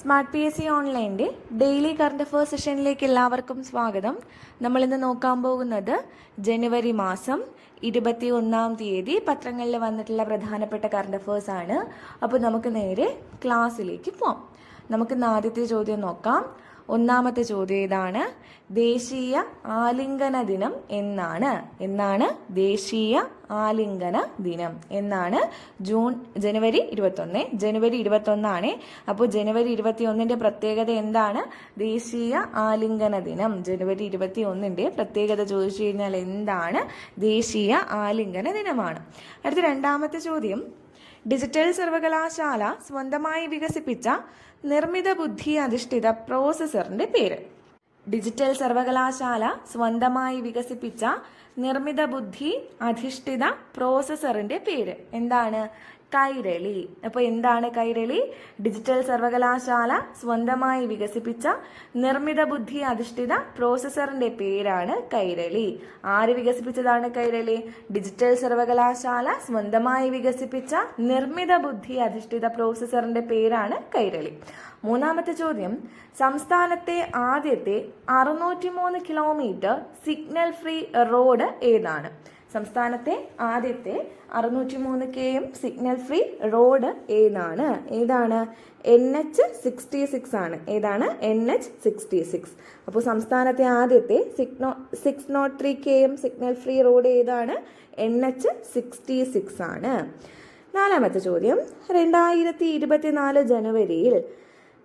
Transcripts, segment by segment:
Smart P S C ഓൺലൈന്റെ daily current affairs സെഷനിലേക്ക് എല്ലാവർക്കും സ്വാഗതം. നമ്മൾ ഇന്ന് നോക്കാൻ പോകുന്നത് ജനുവരി മാസം ഇരുപത്തി ഒന്നാം തീയതി പത്രങ്ങളിൽ വന്നിട്ടുള്ള പ്രധാനപ്പെട്ട കറണ്ട് അഫയേഴ്സ് ആണ്. അപ്പോൾ നമുക്ക് നേരെ ക്ലാസ്സിലേക്ക് പോവാം. നമുക്ക് ഇന്ന് ആദ്യത്തെ ചോദ്യം നോക്കാം. ഒന്നാമത്തെ ചോദ്യം ഇതാണ് ദേശീയ ആലിംഗന ദിനം എന്നാണ്. എന്നാണ്? ദേശീയ ആലിംഗന ദിനം എന്നാണ്. ജൂൺ ജനുവരി ഇരുപത്തൊന്ന്. ജനുവരി ഇരുപത്തൊന്നാണ്. അപ്പോൾ ജനുവരി ഇരുപത്തി ഒന്നിന്റെ പ്രത്യേകത എന്താണ്? ദേശീയ ആലിംഗന ദിനം. ജനുവരി ഇരുപത്തി ഒന്നിന്റെ പ്രത്യേകത ചോദിച്ചു കഴിഞ്ഞാൽ എന്താണ്? ദേശീയ ആലിംഗന ദിനമാണ്. അടുത്ത രണ്ടാമത്തെ ചോദ്യം. ഡിജിറ്റൽ സർവകലാശാല സ്വന്തമായി വികസിപ്പിച്ച നിർമ്മിത ബുദ്ധി അധിഷ്ഠിത പ്രോസസറിന്റെ പേര്. ഡിജിറ്റൽ സർവകലാശാല സ്വന്തമായി വികസിപ്പിച്ച നിർമ്മിത ബുദ്ധി അധിഷ്ഠിത പ്രോസസറിന്റെ പേര്. എന്താണ്? കൈരളി. അപ്പോൾ എന്താണ് കൈരളി? ഡിജിറ്റൽ സർവകലാശാല സ്വന്തമായി വികസിപ്പിച്ച നിർമ്മിത ബുദ്ധി അധിഷ്ഠിത പ്രോസസറിന്റെ പേരാണ് കൈരളി. ആര് വികസിപ്പിച്ചതാണ് കൈരളി? ഡിജിറ്റൽ സർവകലാശാല സ്വന്തമായി വികസിപ്പിച്ച നിർമ്മിത ബുദ്ധി അധിഷ്ഠിത പ്രോസസറിന്റെ പേരാണ് കൈരളി. മൂന്നാമത്തെ ചോദ്യം. സംസ്ഥാനത്തെ ആദ്യത്തെ അറുന്നൂറ്റി മൂന്ന് കിലോമീറ്റർ സിഗ്നൽ ഫ്രീ റോഡ് ഏതാണ്? സംസ്ഥാനത്തെ ആദ്യത്തെ അറുന്നൂറ്റി മൂന്ന് K M signal free road ഏതാണ്? ഏതാണ്? എൻ എച്ച് സിക്സ്റ്റി സിക്സ് ആണ്. ഏതാണ്? എൻ എച്ച് സിക്സ്റ്റി സിക്സ് അപ്പോൾ സംസ്ഥാനത്തെ ആദ്യത്തെ സിഗ്നോ six naught three K M signal free road ഏതാണ്? എൻ എച്ച് സിക്സ്റ്റി സിക്സ് ആണ്. നാലാമത്തെ ചോദ്യം. രണ്ടായിരത്തി ഇരുപത്തിനാല് ജനുവരിയിൽ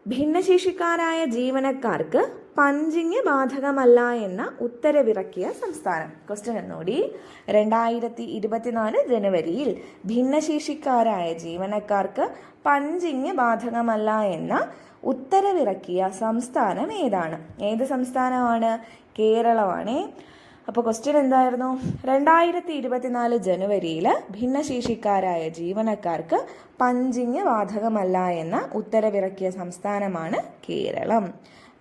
ഭിന്നശേഷിക്കാരായ ജീവനക്കാർക്ക് പഞ്ചിങ് ബാധകമല്ല എന്ന ഉത്തരവിറക്കിയ സംസ്ഥാനം. ക്വസ്റ്റ്യൻ എന്നോടി രണ്ടായിരത്തി ഇരുപത്തിനാല് ജനുവരിയിൽ ഭിന്നശേഷിക്കാരായ ജീവനക്കാർക്ക് പഞ്ചിങ് ബാധകമല്ല എന്ന ഉത്തരവിറക്കിയ സംസ്ഥാനം ഏതാണ്? ഏത് സംസ്ഥാനമാണ്? കേരളമാണേ. അപ്പോൾ ക്വസ്റ്റ്യൻ എന്തായിരുന്നു? രണ്ടായിരത്തി ഇരുപത്തിനാല് ജനുവരിയിൽ ഭിന്നശേഷിക്കാരായ ജീവനക്കാർക്ക് പഞ്ചിങ് ബാധകമല്ല എന്ന ഉത്തരവിറക്കിയ സംസ്ഥാനമാണ് കേരളം.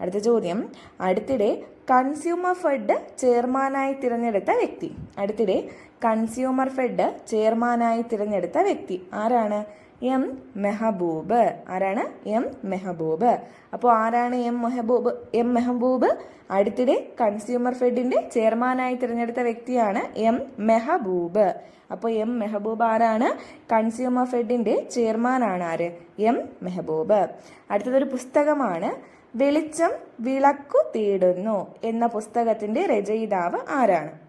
അടുത്ത ചോദ്യം. അടുത്തിടെ കൺസ്യൂമർ ഫെഡ് ചെയർമാനായി തിരഞ്ഞെടുത്ത വ്യക്തി. അടുത്തിടെ കൺസ്യൂമർ ഫെഡ് ചെയർമാനായി തിരഞ്ഞെടുത്ത വ്യക്തി ആരാണ്? എം മെഹബൂബ്. ആരാണ്? എം മെഹബൂബ്. അപ്പോൾ ആരാണ് എം മെഹബൂബ്? എം മെഹബൂബ് അടുത്തിടെ കൺസ്യൂമർ ഫെഡിന്റെ ചെയർമാനായി തിരഞ്ഞെടുത്ത വ്യക്തിയാണ് എം മെഹബൂബ്. അപ്പോൾ എം മെഹബൂബ് ആരാണ്? കൺസ്യൂമർ ഫെഡിന്റെ ചെയർമാനാണ് ആര്? എം മെഹബൂബ്. അടുത്തതൊരു പുസ്തകമാണ് വെളിച്ചം വിളക്കു തേടുന്നു എന്ന പുസ്തകത്തിന്റെ രചയിതാവ് ആരാണ്?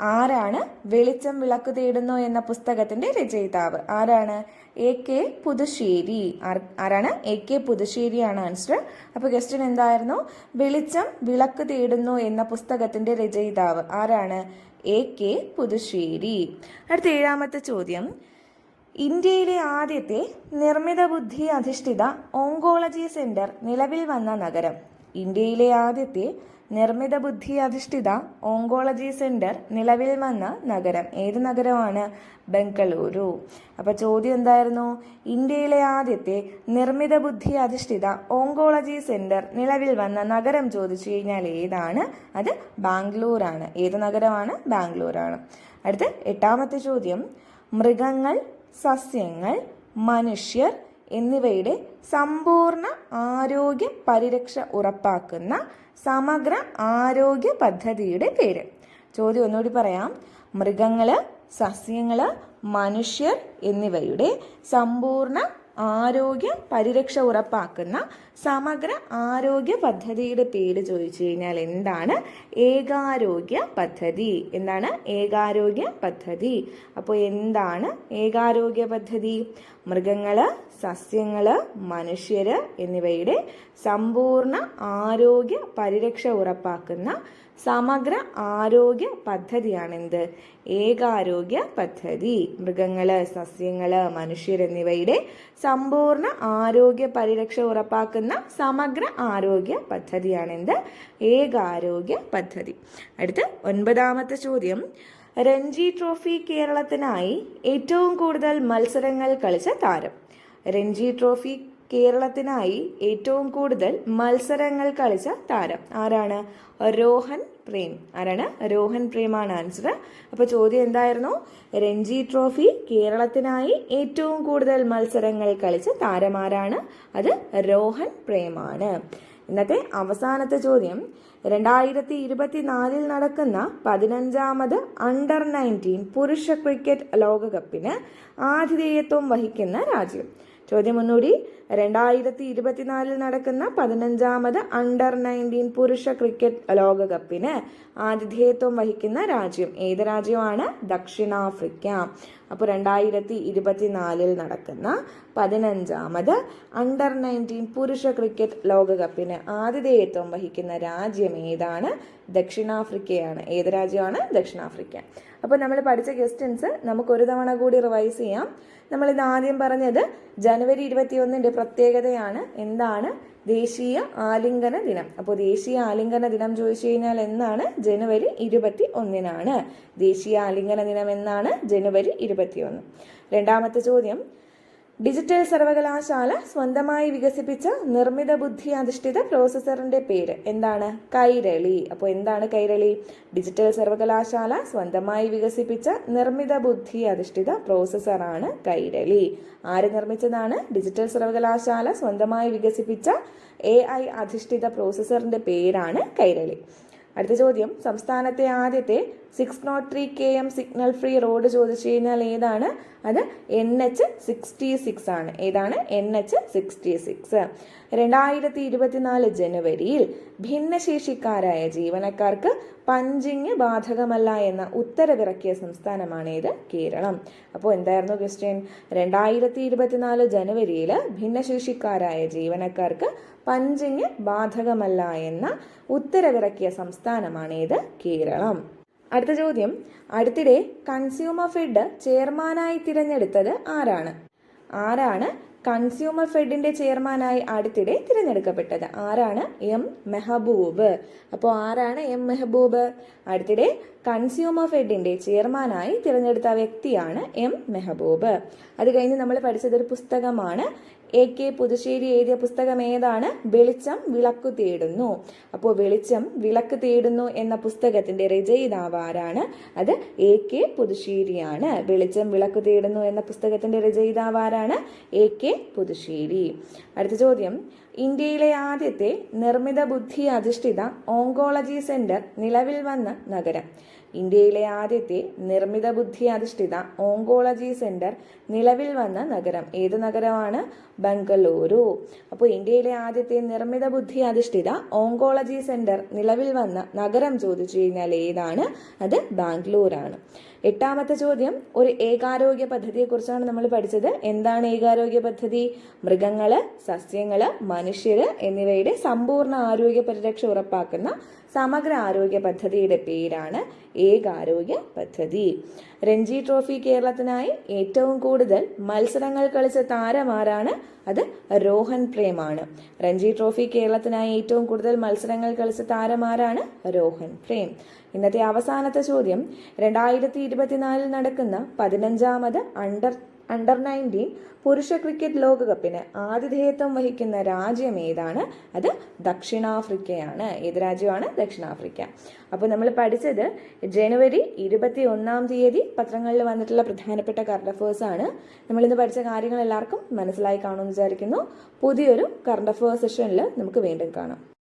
ആരാണ് വെളിച്ചം വിളക്ക് തേടുന്നു എന്ന പുസ്തകത്തിന്റെ രചയിതാവ്? ആരാണ്? A K Puthussery. ആരാണ്? എ കെ പുതുശ്ശേരിയാണ് ആൻസർ അപ്പോൾ ക്വസ്റ്റ്യൻ എന്തായിരുന്നു? വെളിച്ചം വിളക്ക് തേടുന്നു എന്ന പുസ്തകത്തിന്റെ രചയിതാവ് ആരാണ്? A K Puthussery. അടുത്ത ഏഴാമത്തെ ചോദ്യം. ഇന്ത്യയിലെ ആദ്യത്തെ നിർമ്മിത ബുദ്ധി അധിഷ്ഠിത ഓങ്കോളജി സെന്റർ നിലവിൽ വന്ന നഗരം. ഇന്ത്യയിലെ ആദ്യത്തെ നിർമ്മിത ബുദ്ധി അധിഷ്ഠിത ഓങ്കോളജി സെന്റർ നിലവിൽ വന്ന നഗരം. ഏത് നഗരമാണ്? ബംഗളൂരു. അപ്പൊ ചോദ്യം എന്തായിരുന്നു? ഇന്ത്യയിലെ ആദ്യത്തെ നിർമ്മിത ബുദ്ധി അധിഷ്ഠിത ഓങ്കോളജി സെന്റർ നിലവിൽ വന്ന നഗരം ചോദിച്ചു കഴിഞ്ഞാൽ ഏതാണ്? അത് ബാംഗ്ലൂരാണ്. ഏത് നഗരമാണ്? ബാംഗ്ലൂരാണ്. അടുത്ത എട്ടാമത്തെ ചോദ്യം. മൃഗങ്ങൾ സസ്യങ്ങൾ മനുഷ്യർ എന്നിവയുടെ സമ്പൂർണ ആരോഗ്യ പരിരക്ഷ ഉറപ്പാക്കുന്ന സമഗ്ര ആരോഗ്യ പദ്ധതിയുടെ പേര്. ചോദ്യം ഒന്നുകൂടി പറയാം. മൃഗങ്ങൾ സസ്യങ്ങൾ മനുഷ്യർ എന്നിവയുടെ സമ്പൂർണ ആരോഗ്യ പരിരക്ഷ ഉറപ്പാക്കുന്ന സമഗ്ര ആരോഗ്യ പദ്ധതിയുടെ പേര് ചോദിച്ചു കഴിഞ്ഞാൽ എന്താണ്? ഏകാരോഗ്യ പദ്ധതി. എന്താണ്? ഏകാരോഗ്യ പദ്ധതി. അപ്പോൾ എന്താണ് ഏകാരോഗ്യ പദ്ധതി? മൃഗങ്ങൾ സസ്യങ്ങൾ മനുഷ്യർ എന്നിവയുടെ സമ്പൂർണ ആരോഗ്യ പരിരക്ഷ ഉറപ്പാക്കുന്ന സമഗ്ര ആരോഗ്യ പദ്ധതിയാണെന്ത്? ഏകാരോഗ്യ പദ്ധതി. മൃഗങ്ങൾ സസ്യങ്ങൾ മനുഷ്യർ എന്നിവയുടെ സമ്പൂർണ ആരോഗ്യ പരിരക്ഷ ഉറപ്പാക്കുന്ന സമഗ്ര ആരോഗ്യ പദ്ധതിയാണെന്ത്? ഏകാരോഗ്യ പദ്ധതി. അടുത്ത് ഒൻപതാമത്തെ ചോദ്യം. രഞ്ജി ട്രോഫി കേരളത്തിനായി ഏറ്റവും കൂടുതൽ മത്സരങ്ങൾ കളിച്ച താരം. രഞ്ജി ട്രോഫി കേരളത്തിനായി ഏറ്റവും കൂടുതൽ മത്സരങ്ങൾ കളിച്ച താരം ആരാണ്? രോഹൻ പ്രേം. ആരാണ്? രോഹൻ പ്രേമാണ് ആൻസർ അപ്പോൾ ചോദ്യം എന്തായിരുന്നു? രഞ്ജി ട്രോഫി കേരളത്തിനായി ഏറ്റവും കൂടുതൽ മത്സരങ്ങൾ കളിച്ച താരമാരാണ് അത് രോഹൻ പ്രേമാണ്. ഇന്നത്തെ അവസാനത്തെ ചോദ്യം. രണ്ടായിരത്തി ഇരുപത്തിനാലിൽ നടക്കുന്ന പതിനഞ്ചാമത് അണ്ടർ നയന്റീൻ പുരുഷ ക്രിക്കറ്റ് ലോകകപ്പിന് ആതിഥേയത്വം വഹിക്കുന്ന രാജ്യം. ചോദ്യം ഒന്നുകൂടി രണ്ടായിരത്തി ഇരുപത്തിനാലിൽ നടക്കുന്ന പതിനഞ്ചാമത് അണ്ടർ നയന്റീൻ പുരുഷ ക്രിക്കറ്റ് ലോകകപ്പിന് ആതിഥേയത്വം വഹിക്കുന്ന രാജ്യം ഏത് രാജ്യമാണ്? ദക്ഷിണാഫ്രിക്ക. അപ്പോൾ രണ്ടായിരത്തി ഇരുപത്തിനാലിൽ നടക്കുന്ന പതിനഞ്ചാമത് അണ്ടർ നയന്റീൻ പുരുഷ ക്രിക്കറ്റ് ലോകകപ്പിന് ആതിഥേയത്വം വഹിക്കുന്ന രാജ്യം ഏതാണ്? ദക്ഷിണാഫ്രിക്കയാണ്. ഏത് രാജ്യമാണ്? ദക്ഷിണാഫ്രിക്ക. അപ്പോൾ നമ്മൾ പഠിച്ച ക്വസ്റ്റ്യൻസ് നമുക്ക് ഒരു തവണ കൂടി റിവൈസ് ചെയ്യാം. നമ്മൾ ഇത് ആദ്യം പറഞ്ഞത് ജനുവരി ഇരുപത്തിയൊന്നിന്റെ പ്രത്യേകതയാണ്. എന്താണ്? ദേശീയ ആലിംഗന ദിനം. അപ്പോൾ ദേശീയ ആലിംഗന ദിനം ചോദിച്ചു കഴിഞ്ഞാൽ എന്നാണ്? ജനുവരി ഇരുപത്തി ഒന്നിനാണ് ദേശീയ ആലിംഗന ദിനം എന്നാണ്? ജനുവരി ഇരുപത്തി ഒന്ന് രണ്ടാമത്തെ ചോദ്യം. ഡിജിറ്റൽ സർവകലാശാല സ്വന്തമായി വികസിപ്പിച്ച നിർമ്മിത ബുദ്ധി അധിഷ്ഠിത പ്രോസസ്സറിന്റെ പേര് എന്താണ്? കൈരളി. അപ്പോൾ എന്താണ് കൈരളി? ഡിജിറ്റൽ സർവകലാശാല സ്വന്തമായി വികസിപ്പിച്ച നിർമ്മിത ബുദ്ധി അധിഷ്ഠിത പ്രോസസ്സറാണ് കൈരളി. ആര് നിർമ്മിച്ചതാണ്? ഡിജിറ്റൽ സർവകലാശാല സ്വന്തമായി വികസിപ്പിച്ച എ ഐ അധിഷ്ഠിത പ്രോസസറിന്റെ പേരാണ് കൈരളി. അടുത്ത ചോദ്യം. സംസ്ഥാനത്തെ ആദ്യത്തെ six naught three K M signal free road ചോദിച്ചു കഴിഞ്ഞാൽ ഏതാണ്? അത് എൻ എച്ച് സിക്സ്റ്റി സിക്സ് ആണ്. ഏതാണ്? എൻ എച്ച് സിക്സ്റ്റി സിക്സ് രണ്ടായിരത്തി ഇരുപത്തിനാല് ജനുവരിയിൽ ഭിന്നശേഷിക്കാരായ ജീവനക്കാർക്ക് പഞ്ചിങ് ബാധകമല്ല എന്ന ഉത്തരവിറക്കിയ സംസ്ഥാനമാണ് ഏത് കേരളം. അപ്പോൾ എന്തായിരുന്നു ക്വസ്റ്റ്യൻ രണ്ടായിരത്തി ഇരുപത്തിനാല് ജനുവരിയിൽ ഭിന്നശേഷിക്കാരായ ജീവനക്കാർക്ക് പഞ്ചിങ് ബാധകമല്ല എന്ന ഉത്തരവിറക്കിയ സംസ്ഥാനമാണ് ഏത് കേരളം. അടുത്ത ചോദ്യം. അടുത്തിടെ കൺസ്യൂമർ ഫെഡ് ചെയർമാനായി തിരഞ്ഞെടുത്തത് ആരാണ്? ആരാണ് കൺസ്യൂമർ ഫെഡിന്റെ ചെയർമാനായി അടുത്തിടെ തിരഞ്ഞെടുക്കപ്പെട്ടത്? ആരാണ് എം മെഹബൂബ്. അപ്പോൾ ആരാണ് എം മെഹബൂബ്? അടുത്തിടെ കൺസ്യൂമർ ഫെഡിന്റെ ചെയർമാനായി തിരഞ്ഞെടുത്ത വ്യക്തിയാണ് എം മെഹബൂബ്. അത് കഴിഞ്ഞ് നമ്മൾ പഠിച്ചത് ഒരു പുസ്തകമാണ്. എ കെ പുതുശ്ശേരി എഴുതിയ പുസ്തകം ഏതാണ്? വെളിച്ചം വിളക്ക് തേടുന്നു. അപ്പോൾ വെളിച്ചം വിളക്ക് തേടുന്നു എന്ന പുസ്തകത്തിന്റെ രചയിതാവ് ആരാണ്? അത് എ കെ പുതുശ്ശേരിയാണ്. വെളിച്ചം വിളക്ക് തേടുന്നു എന്ന പുസ്തകത്തിന്റെ രചയിതാവ് ആരാണ്? A K Puthussery. അടുത്ത ചോദ്യം. ഇന്ത്യയിലെ ആദ്യത്തെ നിർമ്മിത ബുദ്ധി അധിഷ്ഠിത ഓങ്കോളജി സെന്റർ നിലവിൽ വന്ന നഗരം. ഇന്ത്യയിലെ ആദ്യത്തെ നിർമ്മിത ബുദ്ധി അധിഷ്ഠിത ഓങ്കോളജി സെന്റർ നിലവിൽ വന്ന നഗരം. ഏത് നഗരമാണ്? ബംഗളൂരു. അപ്പോൾ ഇന്ത്യയിലെ ആദ്യത്തെ നിർമ്മിത ബുദ്ധി അധിഷ്ഠിത ഓങ്കോളജി സെന്റർ നിലവിൽ വന്ന നഗരം ചോദിച്ചു കഴിഞ്ഞാൽ ഏതാണ്? അത് ബാംഗ്ലൂരാണ്. എട്ടാമത്തെ ചോദ്യം ഒരു ഏകാരോഗ്യ പദ്ധതിയെക്കുറിച്ചാണ് നമ്മൾ പഠിച്ചത്. എന്താണ് ഏകാരോഗ്യ പദ്ധതി? മൃഗങ്ങൾ സസ്യങ്ങൾ മനുഷ്യര് എന്നിവയുടെ സമ്പൂർണ ആരോഗ്യ പരിരക്ഷ ഉറപ്പാക്കുന്ന സമഗ്ര ആരോഗ്യ പദ്ധതിയുടെ പേരാണ് ഏകാരോഗ്യ പദ്ധതി. രഞ്ജി ട്രോഫി കേരളത്തിനായി ഏറ്റവും കൂടുതൽ മത്സരങ്ങൾ കളിച്ച താരമാരാണ് അത് രോഹൻ പ്രേമാണ്. രഞ്ജി ട്രോഫി കേരളത്തിനായി ഏറ്റവും കൂടുതൽ മത്സരങ്ങൾ കളിച്ച താരമാരാണ് രോഹൻ പ്രേം. ഇന്നത്തെ അവസാനത്തെ ചോദ്യം രണ്ടായിരത്തി ഇരുപത്തിനാലിൽ നടക്കുന്ന പതിനഞ്ചാമത് അണ്ടർ അണ്ടർ നയന്റീൻ പുരുഷ ക്രിക്കറ്റ് ലോകകപ്പിന് ആതിഥേയത്വം വഹിക്കുന്ന രാജ്യം ഏതാണ്? അത് ദക്ഷിണാഫ്രിക്കയാണ്. ഏത് രാജ്യമാണ്? ദക്ഷിണാഫ്രിക്ക. അപ്പോൾ നമ്മൾ പഠിച്ചത് ജനുവരി ഇരുപത്തി ഒന്നാം തീയതി പത്രങ്ങളിൽ വന്നിട്ടുള്ള പ്രധാനപ്പെട്ട കറണ്ട് അഫേഴ്സ് ആണ്. നമ്മളിന്ന് പഠിച്ച കാര്യങ്ങൾ എല്ലാവർക്കും മനസ്സിലായി കാണുമെന്ന് വിചാരിക്കുന്നു. പുതിയൊരു കറണ്ട് അഫേഴ്സ് സെഷനിൽ നമുക്ക് വീണ്ടും കാണാം.